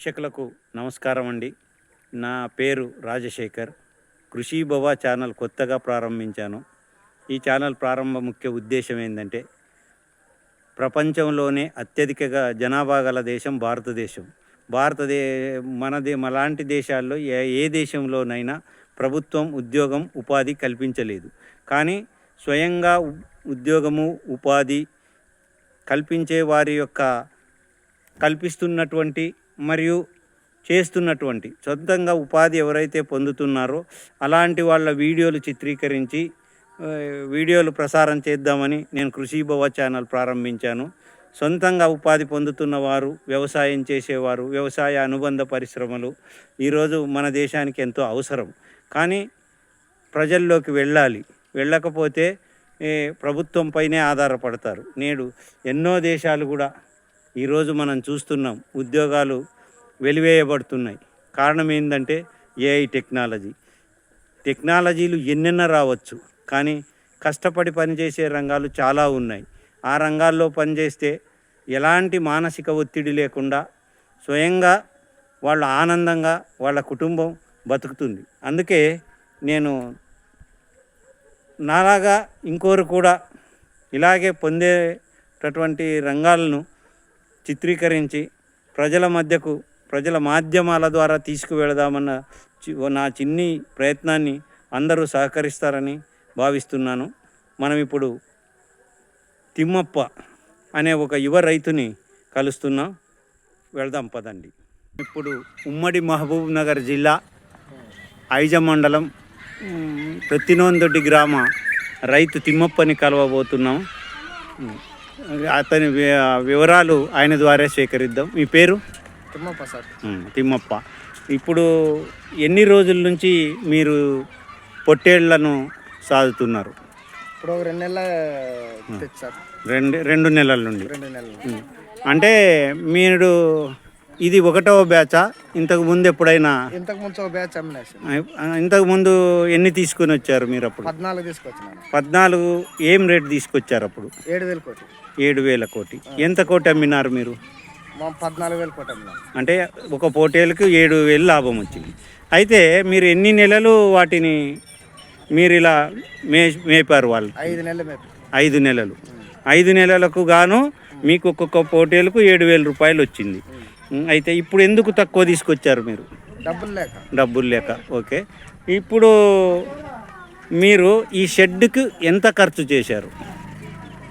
వీక్షకులకు నమస్కారం అండి. నా పేరు రాజశేఖర్. కృషి భవ ఛానల్ కొత్తగా ప్రారంభించాను. ఈ ఛానల్ ప్రారంభ ముఖ్య ఉద్దేశం ఏంటంటే ప్రపంచంలోనే అత్యధికగా జనాభా గల దేశం భారతదేశం. భారతదే మనది మలాంటి దేశాల్లో ఏ ఏ దేశంలోనైనా ప్రభుత్వం ఉద్యోగం ఉపాధి కల్పించలేదు. కానీ స్వయంగా ఉ- ఉద్యోగము ఉపాధి కల్పించే వారి యొక్క కల్పిస్తున్నటువంటి మరియు చేస్తున్నటువంటి సొంతంగా ఉపాధి ఎవరైతే పొందుతున్నారో అలాంటి వాళ్ళ వీడియోలు చిత్రీకరించి వీడియోలు ప్రసారం చేద్దామని నేను కృషి భవ ఛానల్ ప్రారంభించాను. సొంతంగా ఉపాధి పొందుతున్న వారు వ్యవసాయం చేసేవారు వ్యవసాయ అనుబంధ పరిశ్రమలు ఈరోజు మన దేశానికి ఎంతో అవసరం. కానీ ప్రజల్లోకి వెళ్ళాలి. వెళ్ళకపోతే ప్రభుత్వంపైనే ఆధారపడతారు. నేడు ఎన్నో దేశాలు కూడా ఈరోజు మనం చూస్తున్నాం ఉద్యోగాలు వెలివేయబడుతున్నాయి. కారణం ఏంటంటే ఏఐ టెక్నాలజీ. టెక్నాలజీలు ఎన్నెన్న రావచ్చు కానీ కష్టపడి పనిచేసే రంగాలు చాలా ఉన్నాయి. ఆ రంగాల్లో పనిచేస్తే ఎలాంటి మానసిక ఒత్తిడి లేకుండా స్వయంగా వాళ్ళ ఆనందంగా వాళ్ళ కుటుంబం బతుకుతుంది. అందుకే నేను నాలాగా ఇంకోరు కూడా ఇలాగే పొందేటటువంటి రంగాలను చిత్రీకరించి ప్రజల మధ్యకు ప్రజల మాధ్యమాల ద్వారా తీసుకువెళదామన్న చి- నా చిన్ని ప్రయత్నాన్ని అందరూ సహకరిస్తారని భావిస్తున్నాను. మనం ఇప్పుడు తిమ్మప్ప అనే ఒక యువ రైతుని కలుస్తున్నాం. వెళదాం పదండి. ఇప్పుడు ఉమ్మడి మహబూబ్ నగర్ జిల్లా ఐజ మండలం మ్, ప్రతినోందొడ్డి గ్రామ రైతు తిమ్మప్పని కలవబోతున్నాం. అతని వివరాలు ఆయన ద్వారా సేకరిద్దాం. మీ పేరు? తిమ్మప్ప సార్. తిమ్మప్ప. ఇప్పుడు ఎన్ని రోజుల నుంచి మీరు పొట్టేళ్ళను సాదుతున్నారు? ఇప్పుడు రెండు నెలల రెండు రెండు నెలల నుండి. రెండు నెలలు మ్, అంటే మీరు ఇది ఒకటవ బ్యాచా? ఇంతకు ముందు ఎప్పుడైనా? ఇంతకు ముందు బ్యాచ్ ఇంతకు ముందు ఎన్ని తీసుకొని వచ్చారు మీరు అప్పుడు? పద్నాలుగు తీసుకొచ్చినాను పద్నాలుగు ఏం రేట్ తీసుకొచ్చారు అప్పుడు? ఏడు వేలు కోటి. ఏడు వేల కోటి. ఎంత కోటి అమ్మినారు మీరు? పద్నాలుగు వేలు కోటి అమ్మినాను అంటే ఒక పోటీలకు ఏడు వేలు లాభం వచ్చింది. అయితే మీరు ఎన్ని నెలలు వాటిని మీరు ఇలా మే మేపారు వాళ్ళు ఐదు నెలలు ఐదు నెలలు. ఐదు నెలలకు గాను మీకు ఒక్కొక్క పోటీలకు ఏడు వేల రూపాయలు వచ్చింది. అయితే ఇప్పుడు ఎందుకు తక్కువ తీసుకొచ్చారు మీరు? డబ్బులు లేక. డబ్బులు లేక. ఓకే. ఇప్పుడు మీరు ఈ షెడ్కి ఎంత ఖర్చు చేశారు?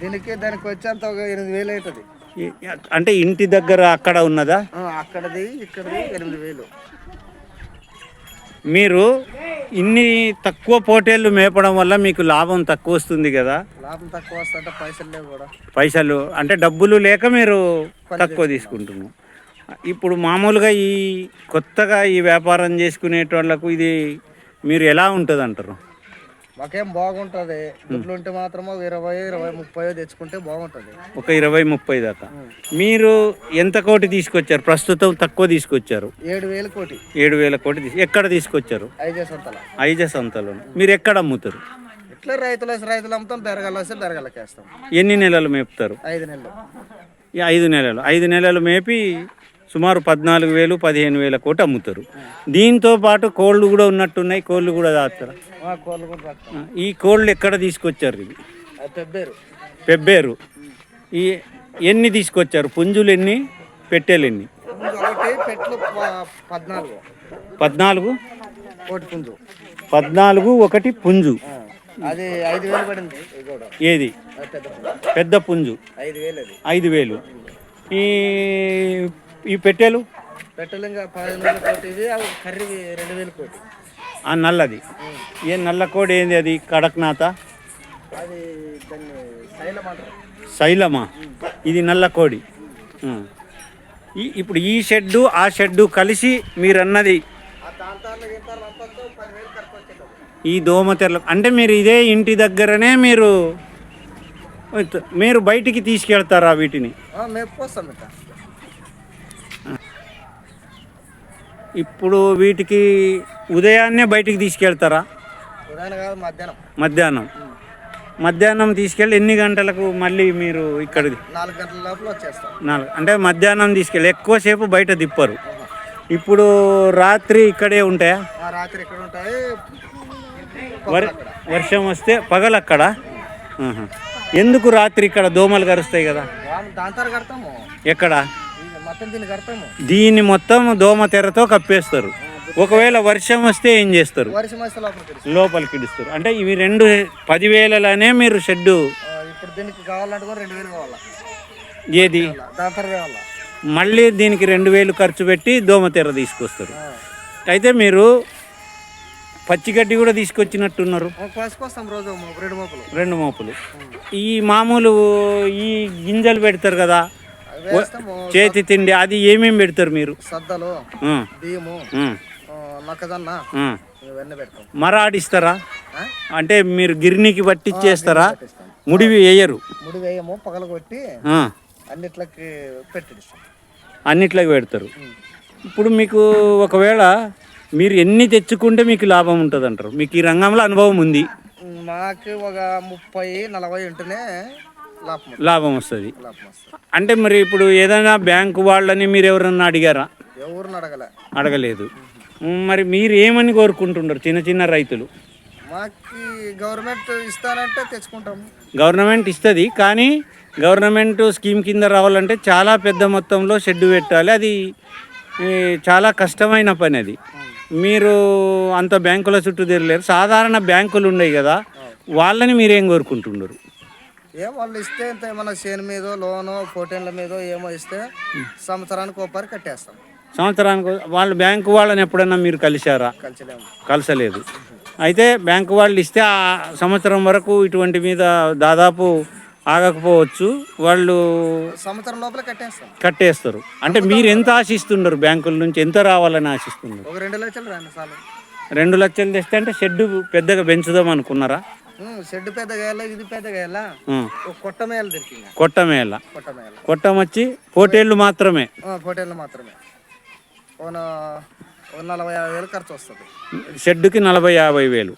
దీనికి దానికి వచ్చేంత ఒక ఎనిమిది వేలు అవుతుంది. అంటే ఇంటి దగ్గర అక్కడ ఉన్నదా? అక్కడది ఇక్కడది ఎనిమిది వేలు. మీరు ఇన్ని తక్కువ పోటీలు మేపడం వల్ల మీకు లాభం తక్కువ వస్తుంది కదా? లాభం తక్కువ వస్తుంటే పైసలు లేవు కూడా. పైసలు అంటే డబ్బులు లేక మీరు తక్కువ తీసుకుంటున్నారు. ఇప్పుడు మామూలుగా ఈ కొత్తగా ఈ వ్యాపారం చేసుకునేటోళ్ళకు ఇది మీరు ఎలా ఉంటుంది అంటారు మాకేం బాగుంటుంది. దుడ్లు ఉంటే మాత్రం ఒక ఇరవై ఇరవై ముప్పై తెచ్చుకుంటే బాగుంటుంది. ఒక ఇరవై ముప్పై దాకా. మీరు ఎంత కోటి తీసుకొచ్చారు? ప్రస్తుతం తక్కువ తీసుకొచ్చారు. ఏడు వేలు కోటి. ఏడు వేల కోటి ఎక్కడ తీసుకొచ్చారు? ఐదే సొంతల. ఐజ సంతలో. మీరు ఎక్కడ అమ్ముతారు? ఇట్లా రైతులు రైతులు అమ్ముతాం బెరగలు వేస్తే బెరగలకి వేస్తాం. ఎన్ని నెలలు మేపుతారు? ఐదు నెలలు. ఈ ఐదు నెలలు. ఐదు నెలలు మేపి సుమారు పద్నాలుగు వేలు పదిహేను వేల కోటి అమ్ముతారు. దీంతో పాటు కోళ్ళు కూడా ఉన్నట్టున్నాయి కోళ్ళు కూడా దాస్తారా. ఈ కోళ్ళు ఎక్కడ తీసుకొచ్చారు ఇవి? పెబ్బేరు. ఈ ఎన్ని తీసుకొచ్చారు? పుంజులు ఎన్ని? పెట్టెలు ఎన్ని? పద్నాలుగు. పద్నాలుగు? ఒకటి పుంజు. ఏది? పెద్ద పుంజు. ఐదు వేలు. ఈ ఈ పెట్టెలు? పెట్రోల్ ఇంకా పదిహేను వేలు కోటి ఇది అవి కర్రీ రెండు వేలు కోటి. ఆ నల్లది. ఏ నల్ల కోడి ఏంది అది? కడక్నాథ? అది దాన్ని శైలం అంటారు. శైలమా? ఇది నల్ల కోడి. ఈ ఇప్పుడు ఈ షెడ్డు ఆ షెడ్డు కలిసి మీరన్నది ఆ దాంతాల్లో గింతాలు అంతా పదివేలు ఖర్చు వచ్చేటప్పుడు. ఈ దోమతెరలు అంటే మీరు ఇదే ఇంటి దగ్గరనే మీరు మీరు బయటికి తీసుకెళ్తారా వీటిని? పోస్తాం ఇప్పుడు వీటికి ఉదయాన్నే బయటికి తీసుకెళ్తారా? మధ్యాహ్నం. మధ్యాహ్నం. తీసుకెళ్ళి ఎన్ని గంటలకు మళ్ళీ మీరు ఇక్కడ నాలుగు గంటల లోపల వచ్చేస్తాం. నాలుగు అంటే మధ్యాహ్నం తీసుకెళ్ళి ఎక్కువసేపు బయట తిప్పరు. ఇప్పుడు రాత్రి ఇక్కడే ఉంటాయా? రాత్రి ఇక్కడ ఉంటాయి. వర్ వర్షం వస్తే పగలక్కడ? ఆహా. ఎందుకు రాత్రి ఇక్కడ దోమలు కరుస్తాయి కదా? ఎక్కడ? దీన్ని మొత్తం దోమ తెరతో కప్పేస్తారు. ఒకవేళ వర్షం వస్తే ఏం చేస్తారు? లోపలికి ఇడుస్తారు. అంటే ఇవి రెండు పదివేలలోనే మీరు కావాలా? ఏది? మళ్ళీ దీనికి రెండు వేలు ఖర్చు పెట్టి దోమ తెర తీసుకొస్తారు. అయితే మీరు పచ్చిగడ్డి కూడా తీసుకొచ్చినట్టున్నారు. రెండు మోపులు. ఈ మామూలు ఈ గింజలు పెడతారు కదా చేతి తిండి అది ఏమేమి పెడతారు మీరు? సద్దలు బియ్యము ఆ, ఆ, మొక్కజొన్న ఆ. ఇవన్నీ పెడతాం. మరాడిస్తారా ఆ? అంటే మీరు గిర్నీకి పట్టించేస్తారా పెట్టిస్తాం. ముడివి వేయరు. ముడి వేయము పగల కొట్టి అన్నిట్లకి పెట్టిస్తాం. అన్నిట్లోకి పెడతారు. ఇప్పుడు మీకు ఒకవేళ మీరు ఎన్ని తెచ్చుకుంటే మీకు లాభం ఉంటుంది అంటారు మీకు ఈ రంగంలో అనుభవం ఉంది. మాకు ఒక ముప్పై నలభై ఉంటేనే లాభం వస్తుంది. అంటే మరి ఇప్పుడు ఏదైనా బ్యాంకు వాళ్ళని మీరు ఎవరన్నా అడిగారా? అడగలేదు. మరి మీరు ఏమని కోరుకుంటుంటారు చిన్న చిన్న రైతులు? మాకు గవర్నమెంట్ ఇస్తానంటే తెచ్చుకుంటాము గవర్నమెంట్ ఇస్తుంది కానీ గవర్నమెంట్ స్కీమ్ కింద రావాలంటే చాలా పెద్ద మొత్తంలో షెడ్ పెట్టాలి. అది చాలా కష్టమైన పని అది. మీరు అంత బ్యాంకుల చుట్టూ తిరగలేరు. సాధారణ బ్యాంకులు ఉన్నాయి కదా. వాళ్ళని మీరేం కోరుకుంటున్నారు? ఏం వాళ్ళు ఇస్తే ఇంత మన చేను మీద లోను ఫోటోన్ల మీద ఏమో ఇస్తే సంవత్సరానికి ఒకసారి కట్టేస్తాం. సంవత్సరానికి వాళ్ళ బ్యాంకు వాళ్ళని ఎప్పుడన్నా మీరు కలిశారా? కలిసిలేము. కలసలేదు. అయితే బ్యాంకు వాళ్ళు ఇస్తే ఆ సంవత్సరం వరకు ఇటువంటి మీద దాదాపు ఆగకపోవచ్చు. వాళ్ళు సంవత్సరం లోపల కట్టేస్తాం. కట్టేస్తారు. అంటే మీరు ఎంత ఆశిస్తున్నారు బ్యాంకుల నుంచి? ఎంత రావాలని ఆశిస్తున్నారు? ఒక రెండు లక్షలు రెండు లక్షలు తెస్తే అంటే షెడ్ పెద్దగా పెంచుదాం అనుకున్నారా? షెడ్ పెద్ద గాయాల ఇది పెద్ద గాయాల ఆ, ఒక కొట్ట మేలు దొరికింది. కొట్టమేళ కొట్ట మేల. కొట్టం వచ్చి పోటేళ్ళు మాత్రమే. ఫోటోన్లు మాత్రమే. నలభై యాభై వేలు ఖర్చు వస్తుంది. షెడ్డుకి నలభై యాభై వేలు.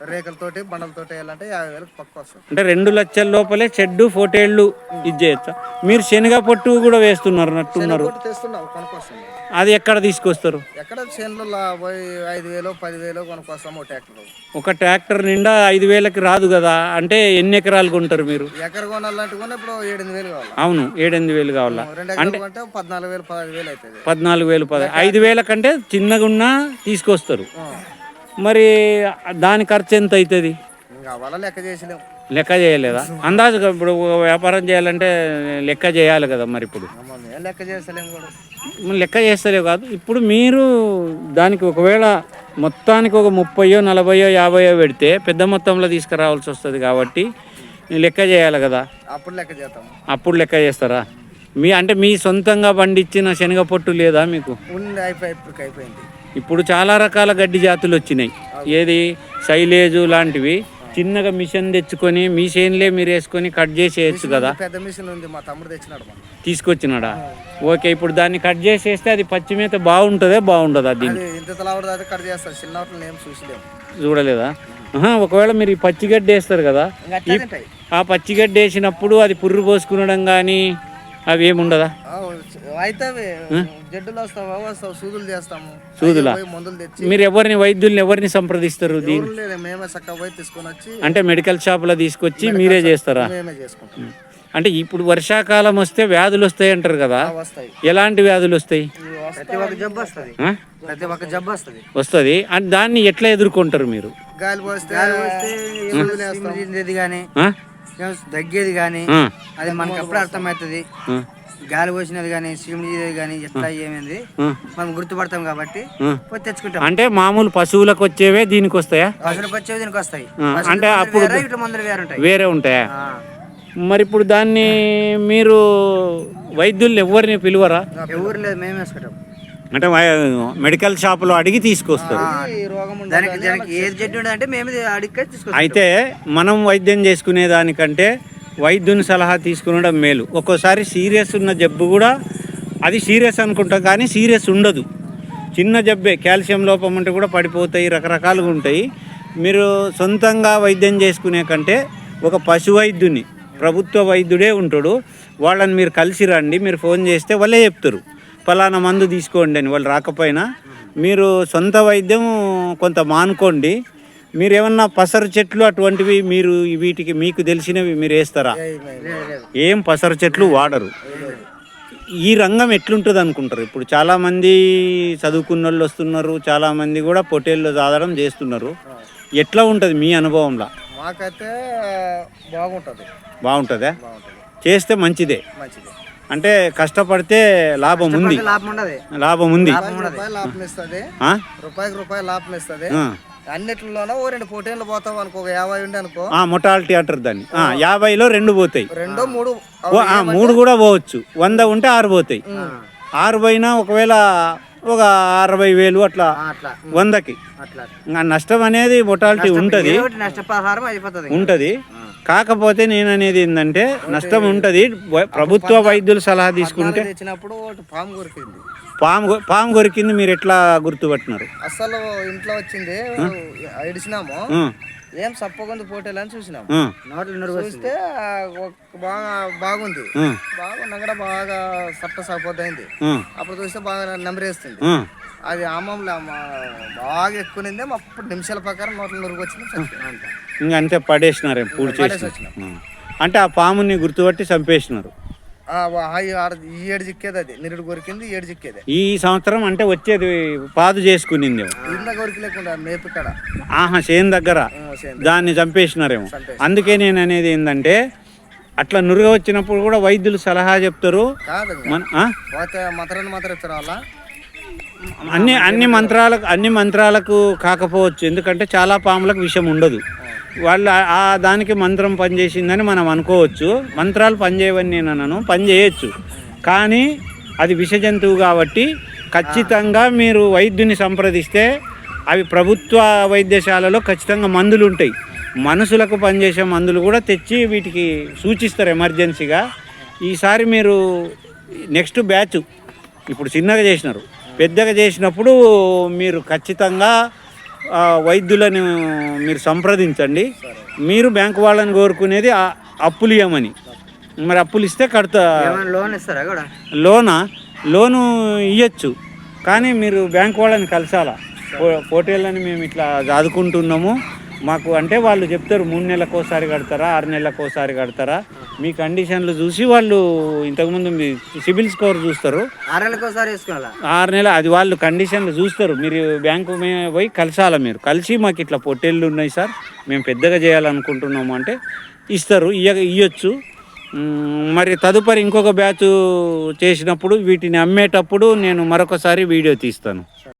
రేకులతోటి బండలతోటి వేయాలంటే యాభై వేలకు పక్క వస్తుంది. అంటే రెండు లక్షల లోపలే షెడ్డు ఫోటేళ్ళు ఇది చేయొచ్చా మీరు శనగ పొట్టు కూడా వేస్తున్నారు నట్టున్నారు. కొట్టు తెస్తున్నాం కొనుక్కొస్తాం. అది ఎక్కడ తీసుకొస్తారు? ఎక్కడ చేనులో లా- పోయి ఐదు వేలు పది వేలు కొనుక్కొస్తాం ఒక ట్రాక్టర్. ఒక ట్రాక్టర్ నిండా ఐదు వేలకి రాదు కదా అంటే ఎన్ని ఎకరాలు కొంటారు మీరు? ఎకర కొనాలంటే కూడా ఇప్పుడు ఏడెనిమిది వేలు కావాలి. అవును ఏడెనిమిది వేలు కావాలా? రెండు ఎకరాలు కొంటే పద్నాలుగు వేలు పదహైదు వేలు అవుతుంది. పద్నాలుగు వేలు పద ఐదు వేల కంటే చిన్నగా ఉన్నా తీసుకొస్తారు మరి దాని ఖర్చు ఎంత అవుతుంది? లెక్క చేసలేము లెక్క చేయలేదా? అందాజుగా ఇప్పుడు వ్యాపారం చేయాలంటే లెక్క చేయాలి కదా మరి ఇప్పుడు. లెక్క లెక్క చేస్తలేవు కాదు. ఇప్పుడు మీరు దానికి ఒకవేళ మొత్తానికి ఒక ముప్పయో నలభయో యాభయో పెడితే పెద్ద మొత్తంలో తీసుకురావాల్సి వస్తుంది కాబట్టి లెక్క చేయాలి కదా. అప్పుడు లెక్క చేస్తాము అప్పుడు లెక్క చేస్తారా? మీ అంటే మీ సొంతంగా పండించిన శనగ పొట్టు లేదా మీకు? అయిపోయింది. ఇప్పుడు చాలా రకాల గడ్డి జాతులు వచ్చినాయి. ఏది? సైలేజు లాంటివి. చిన్నగా మిషన్ తెచ్చుకొని మీ చేనులే మీరు వేసుకొని కట్ చేసేయచ్చు కదా. పెద్ద మిషన్ ఉంది మా తమ్ముడు తెచ్చినాడు తీసుకొచ్చినాడా? ఓకే ఇప్పుడు దాన్ని కట్ చేసేస్తే అది పచ్చి మేత బాగుంటుందా బాగుంటుందా దీన్ని? అది ఇంత తలవడదు అయితే కట్ చేస్తారు చిన్నప్పుడు ఏం చూసలేము. చూడలేదా? ఒకవేళ మీరు ఈ పచ్చిగడ్డి వేస్తారు కదా. ఆ పచ్చిగడ్డి వేసినప్పుడు అది పుర్రు పోసుకునడం కానీ అవి ఏముండదా? ఆ, అయితే అవి జడ్డులు వస్తావా? వస్తావు? సూదులు చేస్తాము సూదులా? అయ్యో పోయి మందులు తెచ్చి. మీరు ఎవరిని వైద్యుల్ని ఎవరిని సంప్రదిస్తారు దీన్ని అంటే మెడికల్ షాప్లో తీసుకొచ్చి మీరే చేస్తారా? అంటే ఇప్పుడు వర్షాకాలం వస్తే వ్యాధులు వస్తాయి అంటారు కదా? ఎలాంటి వ్యాధులు వస్తాయి? ప్రతి ఒక్క జబ్బు వస్తుంది. అండ్ దాన్ని ఎట్లా ఎదుర్కొంటారు మీరు? దగ్గేది కానీ అది మనకి ఎప్పుడు అర్థమవుతుంది. గాలి పోసినది కానీ సిమిడి కానీ ఎట్లా ఏమైంది? మనం గుర్తుపడతాం కాబట్టి. పోయి తెచ్చుకుంటాం. అంటే మామూలు పశువులకు వచ్చేవే దీనికి వస్తాయా? పశువులకు వచ్చేవి దీనికి వస్తాయి. అంటే అప్పుడు ఇట్లా మందులు వేరే ఉంటాయి. వేరే ఉంటాయా. మరి ఇప్పుడు దాన్ని మీరు వైద్యుల్ని ఎవరిని పిలువరా? ఎవరు లేదు మేము వేసుకుంటాం. అంటే మెడికల్ షాపులో అడిగి తీసుకొస్తారు. ఈ రోగం ఉండదు దానికి దానికి ఏది చెట్టు ఉండదు అంటే మేము అడిగి తీసుకొస్తాం. అయితే మనం వైద్యం చేసుకునే దానికంటే వైద్యుని సలహా తీసుకునడం మేలు. ఒక్కోసారి సీరియస్ ఉన్న జబ్బు కూడా అది సీరియస్ అనుకుంటాం కానీ సీరియస్ ఉండదు. చిన్న జబ్బే కాల్షియం లోపం ఉంటే కూడా పడిపోతాయి రకరకాలుగా ఉంటాయి. మీరు సొంతంగా వైద్యం చేసుకునే కంటే ఒక పశు వైద్యుని ప్రభుత్వ వైద్యుడే ఉంటాడు. వాళ్ళని మీరు కలిసి రండి మీరు ఫోన్ చేస్తే వాళ్ళే చెప్తారు. ఫలానా మందు తీసుకోండి అని వాళ్ళు రాకపోయినా మీరు సొంత వైద్యం కొంత మానుకోండి. మీరు ఏమన్నా పసరు చెట్లు అటువంటివి మీరు వీటికి మీకు తెలిసినవి మీరు వేస్తారా? ఏం పసరు చెట్లు వాడరు. ఈ రంగం ఎట్లుంటుంది అనుకుంటారు? ఇప్పుడు చాలామంది చదువుకున్న వాళ్ళు వస్తున్నారు చాలామంది కూడా పొటేల్లో సాధడం చేస్తున్నారు. ఎట్లా ఉంటుంది మీ అనుభవంలో? మాకైతే బాగుంటుంది. బాగుంటుందా? చేస్తే మంచిదే. మంచిది. అంటే కష్టపడితే లాభం ఉంది. లాభం ఉంది. రూపాయికి రూపాయి లాభం ఇస్తుంది. అన్నిట్లోనూ ఓ రెండు పోటీలు పోతాం అనుకో ఒక యాభై ఉండి అనుకో. ఆ, మొటాలిటీ అంటారు దాన్ని. ఆ, యాభైలో రెండు పోతాయి. రెండో మూడు. మూడు కూడా పోవచ్చు. వంద ఉంటే ఆరు పోతాయి. ఆరు పోయినా ఒకవేళ ఒక అరవై వేలు అట్లా వందకి. నష్టం అనేది మొటాలిటీ ఉంటుంది. ఉంటుంది. కాకపోతే నేను అనేది ఏంటంటే నష్టం ఉంటుంది. ప్రభుత్వ వైద్యులు సలహా తీసుకుంటే పాము పాము కొ- పాము కొరికింది మీరు ఎట్లా గుర్తుపట్టినారు? అసలు ఇంట్లో వచ్చింది ఇడిచినాము ఆ, ఏం సప్పకొంది పోటీలు అని చూసినాము ఆ, చూస్తే ఆ, ఒక బాగా బాగుంది. ఆ, బాగున్నా కూడా బాగా సట్ట సరిపోతుంది. ఆ, అప్పుడు చూస్తే బాగా నెమరేస్తుంది. ఆ. అది ఆమంలో బాగా ఎక్కువనిందే అప్పుడు నిమిషాల ప్రకారం నోట్ల నురుగు వచ్చింది చచ్చిపోయింది. ఇంకా అంతే పడేసినారు అంటే ఆ పాముని గుర్తుపట్టి చంపేసినారు. ఈ ఏడు చిక్కేది అది. నిరుడు కొరికింది ఏడు చిక్కేది. ఈ సంవత్సరం అంటే వచ్చేది పాదు చేసుకునింది. ఇంత కొరికి లేకుండా ఆహా చేను దగ్గర. దాన్ని చంపేసినారేమో. చంపేసి. అందుకే నేను అనేది ఏంటంటే అట్లా నురుగ వచ్చినప్పుడు కూడా వైద్యులు సలహా చెప్తారు. అన్ని అన్ని మంత్రాలకు అన్ని మంత్రాలకు కాకపోవచ్చు. ఎందుకంటే చాలా పాములకు విషయం ఉండదు. వాళ్ళు ఆ- దానికి మంత్రం పనిచేసిందని మనం అనుకోవచ్చు. మంత్రాలు పనిచేయవని నేను అనను పనిచేయచ్చు. కానీ అది విష జంతువు కాబట్టి ఖచ్చితంగా మీరు వైద్యుని సంప్రదిస్తే అవి ప్రభుత్వ వైద్యశాలలో ఖచ్చితంగా మందులు ఉంటాయి. మనుషులకు పనిచేసే మందులు కూడా తెచ్చి వీటికి సూచిస్తారు ఎమర్జెన్సీగా. ఈసారి మీరు నెక్స్ట్ బ్యాచ్ ఇప్పుడు చిన్నగా చేసినారు. పెద్దగా చేసినప్పుడు మీరు ఖచ్చితంగా వైద్యులను మీరు సంప్రదించండి. మీరు బ్యాంకు వాళ్ళని కోరుకునేది అప్పులు ఇవ్వమని మరి అప్పులు ఇస్తే కడతా లోన్ ఇస్తారా కూడా? లోనా? లోను ఇవ్వచ్చు కానీ మీరు బ్యాంక్ వాళ్ళని కలసాలా? పోటీలని మేము ఇట్లా చదువుకుంటున్నాము మాకు అంటే వాళ్ళు చెప్తారు మూడు నెలలకు ఒకసారి కడతారా ఆరు నెలలకు ఒకసారి కడతారా? మీ కండిషన్లు చూసి వాళ్ళు ఇంతకుముందు మీ సిబిల్ స్కోర్ చూస్తారు. ఆరు నెలలకు ఒకసారి వేసుకోవాలా? ఆరు నెలలు అది వాళ్ళు కండిషన్లు చూస్తారు. మీరు బ్యాంకు పోయి కలిసాల మీరు? కలిసి మాకు ఇట్లా పొట్టేళ్ళు ఉన్నాయి సార్ మేము పెద్దగా చేయాలనుకుంటున్నాము అంటే ఇస్తారు ఇయ్య ఇయ్యొచ్చు. మరి తదుపరి ఇంకొక బ్యాచ్ చేసినప్పుడు వీటిని అమ్మేటప్పుడు నేను మరొకసారి వీడియో తీస్తాను.